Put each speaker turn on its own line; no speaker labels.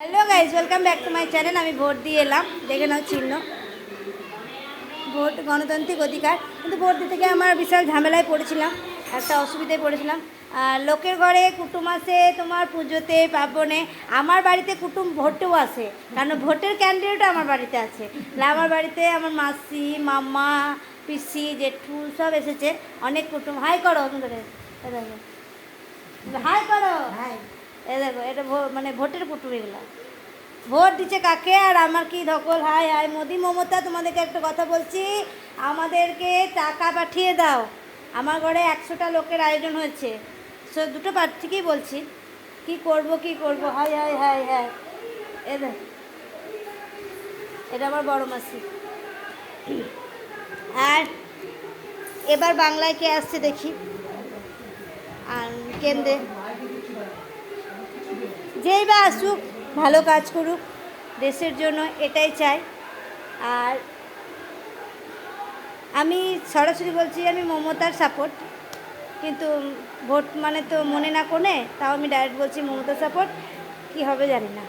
Hello guys welcome back to my channel আমি vote দিয়ে এলাম। দেখে নাও চিহ্ন। ভোট, গণতান্ত্রিক অধিকার। কিন্তু ভোট দিতে গিয়ে আমার বিশাল ঝামেলায় পড়েছিলাম। একটা অসুবিধায় পড়েছিলাম। লোকের ঘরে কুটুম আসে তোমার পুজোতে, পার্বণে। আমার বাড়িতে কুটুম ভোটেও আসে কারণ ভোটের ক্যান্ডিডেটও আমার বাড়িতে আছে। আমার বাড়িতে আমার মাসি, মামা, পিসি, জেঠু সব এসেছে। অনেক কুটুম। হাই করো হাই করো। হাই এ দেখো, এটা মানে ভোটের কুটুম এগুলা। ভোট দিচ্ছে কাকে? আর আমার কি ধকল? হাই হাই, মোদি মমতা, তোমাদেরকে একটা কথা বলছি। আমাদেরকে টাকা পাঠিয়ে দাও। আমার ঘরে একশোটা লোকের আয়োজন হয়েছে। সো, দুটো প্রার্থীকেই বলছি। কি করব কি করব? Hi hi hi hi. এ এটা আমার বড় মাসি। আর এবার বাংলায় কে আসছে দেখি। আর কেন্দ্রে যেই বা আসুক, ভালো কাজ করুক, দেশের জন্য এটাই চাই। আর আমি সরাসরি বলছি আমি মমতার সাপোর্ট কিন্তু ভোট মানে তো মনে না কোনে, তাও আমি ডাইরেক্ট বলছি মমতার সাপোর্ট কি হবে জানি না।